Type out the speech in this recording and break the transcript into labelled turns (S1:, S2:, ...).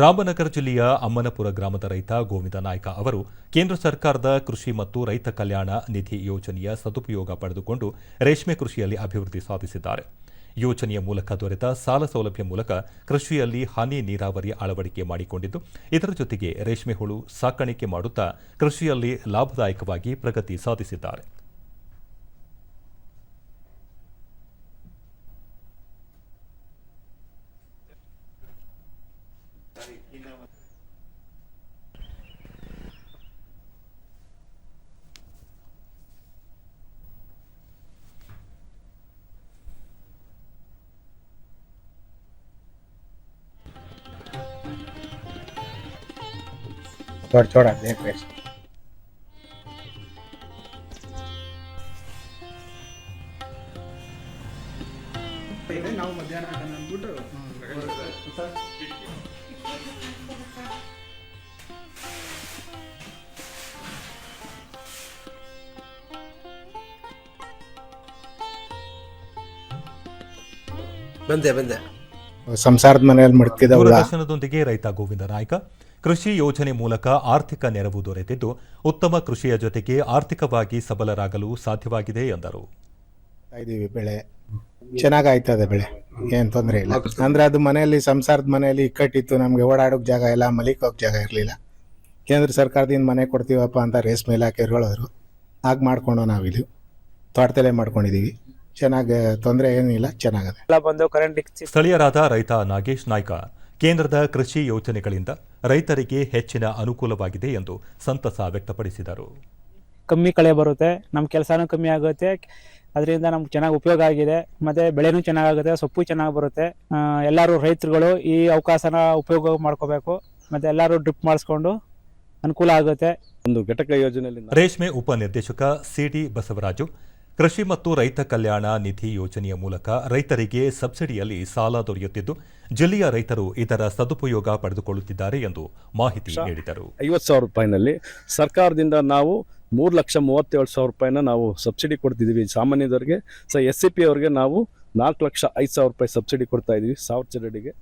S1: ರಾಮನಗರ ಜಿಲ್ಲೆಯ ಅಮ್ಮನಪುರ ಗ್ರಾಮದ ರೈತ ಗೋವಿಂದ ನಾಯ್ಕ ಅವರು ಕೇಂದ್ರ ಸರ್ಕಾರದ ಕೃಷಿ ಮತ್ತು ರೈತ ಕಲ್ಯಾಣ ನಿಧಿ ಯೋಜನೆಯ ಸದುಪಯೋಗ ಪಡೆದುಕೊಂಡು ರೇಷ್ಮೆ ಕೃಷಿಯಲ್ಲಿ ಅಭಿವೃದ್ಧಿ ಸಾಧಿಸಿದ್ದಾರೆ. ಯೋಜನೆಯ ಮೂಲಕ ದೊರೆತ ಸಾಲ ಸೌಲಭ್ಯ ಮೂಲಕ ಕೃಷಿಯಲ್ಲಿ ಹನಿ ನೀರಾವರಿ ಅಳವಡಿಕೆ ಮಾಡಿಕೊಂಡಿದ್ದು, ಇದರ ಜೊತೆಗೆ ರೇಷ್ಮೆ ಹುಳು ಸಾಕಾಣಿಕೆ ಮಾಡುತ್ತಾ ಕೃಷಿಯಲ್ಲಿ ಲಾಭದಾಯಕವಾಗಿ ಪ್ರಗತಿ ಸಾಧಿಸಿದ್ದಾರೆ.
S2: Cuatro horas
S3: después. ನಾವು ಮಧ್ಯಾಹ್ನ ಹಾಕೋಣ
S4: ಬಂದೆ ಬಂದೆ.
S2: ಸಂಸಾರದ ಮನೆಯಲ್ಲಿ ಮಡ್ಕಿದ ಹುಳ
S1: ದೂರದರ್ಶನದೊಂದಿಗೆ ರೈತ ಗೋವಿಂದ ನಾಯ್ಕ. ಕೃಷಿ ಯೋಜನೆ ಮೂಲಕ ಆರ್ಥಿಕ ನೆರವು ದೊರೆತಿದ್ದು ಉತ್ತಮ ಕೃಷಿಯ ಜೊತೆಗೆ ಆರ್ಥಿಕವಾಗಿ ಸಬಲರಾಗಲು ಸಾಧ್ಯವಾಗಿದೆ ಎಂದರು.
S2: ಇದೀವಿ ಬೆಳೆ. ಚೆನ್ನಾಗ್ ಆಯ್ತದೆ ಬೆಳೆ. ಏನ್ ತೊಂದರೆ ಇಲ್ಲ. ಅಂದ್ರೆ ಅದು ಮನೆಯಲ್ಲಿ ಸಂಸಾರದ ಮನೆಯಲ್ಲಿ ಇಕ್ಕಟ್ಟಿತ್ತು ನಮ್ಗೆ ಓಡಾಡೋಕ್ ಜಾಗ ಇಲ್ಲ ಮಲಿಕೋಕ್ ಜಾಗ ಇರಲಿಲ್ಲ. ಕೇಂದ್ರ ಸರ್ಕಾರದಿಂದ ಮನೆ ಕೊಡ್ತೀವಪ್ಪ ಅಂತ ರೇಷ್ಮೆ ಇಲಾಖೆ ಹೇಳಿದ್ರು ಹಾಗೆ ಮಾಡ್ಕೊಂಡು ನಾವಿಲ್ಲಿ ತೋಟದಲ್ಲೇ ಮಾಡ್ಕೊಂಡಿದೀವಿ. ಚೆನ್ನಾಗಿ ತೊಂದರೆ ಏನಿಲ್ಲ ಚೆನ್ನಾಗದೆ.
S5: ಎಲ್ಲ ಬಂದು ಕರೆಂಟ್
S1: ಸ್ಥಳೀಯರಾದ ರೈತ ನಾಗೇಶ್ ನಾಯ್ಕ ಕೇಂದ್ರದ ಕೃಷಿ ಯೋಜನೆಗಳಿಂದ ರೈತರಿಗೆ ಹೆಚ್ಚಿನ ಅನುಕೂಲವಾಗಿದೆ ಎಂದು ಸಂತಸ ವ್ಯಕ್ತಪಡಿಸಿದರು.
S5: ಕಮ್ಮಿ ಕಳೆ ಬರುತ್ತೆ ನಮ್ಮ ಕೆಲಸನೂ ಕಮ್ಮಿ ಆಗುತ್ತೆ ಅದರಿಂದ ನಮ್ಗೆ ಚೆನ್ನಾಗಿ ಉಪಯೋಗ ಆಗಿದೆ ಮತ್ತೆ ಬೆಳೆನೂ ಚೆನ್ನಾಗಾಗುತ್ತೆ ಸೊಪ್ಪು ಚೆನ್ನಾಗಿ ಬರುತ್ತೆ. ಆ, ಎಲ್ಲರೂ ರೈತರುಗಳು ಈ ಅವಕಾಶನ ಉಪಯೋಗ ಮಾಡ್ಕೋಬೇಕು ಮತ್ತೆ ಎಲ್ಲರೂ ಡ್ರಿಪ್ ಮಾಡಿಸ್ಕೊಂಡು ಅನುಕೂಲ ಆಗುತ್ತೆ.
S6: ಒಂದು ಘಟಕ ಯೋಜನೆಯಲ್ಲಿ
S1: ರೇಷ್ಮೆ ಉಪನಿರ್ದೇಶಕ ಸಿಡಿ ಬಸವರಾಜು ಕೃಷಿ ಮತ್ತು ರೈತ ಕಲ್ಯಾಣ ನಿಧಿ ಯೋಜನೆಯ ಮೂಲಕ ರೈತರಿಗೆ ಸಬ್ಸಿಡಿಯಲ್ಲಿ ಸಾಲ ದೊರೆಯುತ್ತಿದ್ದು ಜಿಲ್ಲೆಯ ರೈತರು ಇದರ ಸದುಪಯೋಗ ಪಡೆದುಕೊಳ್ಳುತ್ತಿದ್ದಾರೆ ಎಂದು ಮಾಹಿತಿ ನೀಡಿದರು.
S6: ಐವತ್ತು ಸಾವಿರ ರೂಪಾಯಿನಲ್ಲಿ ಸರ್ಕಾರದಿಂದ ನಾವು ಮೂರು ಲಕ್ಷ ಮೂವತ್ತೇಳು ಸಾವಿರ ರೂಪಾಯಿನ ನಾವು ಸಬ್ಸಿಡಿ ಕೊಡ್ತಿದ್ದೀವಿ. ಸಾಮಾನ್ಯದವರಿಗೆ ಸೊ ಎಸ್ ಸಿ ಪಿ ಅವ್ರಿಗೆ ನಾವು ನಾಲ್ಕು ಲಕ್ಷ ಐದು ಸಾವಿರ ರೂಪಾಯಿ ಸಬ್ಸಿಡಿ ಕೊಡ್ತಾ ಇದ್ದೀವಿ ಸಾವಿರ ಚರಡಿಗೆ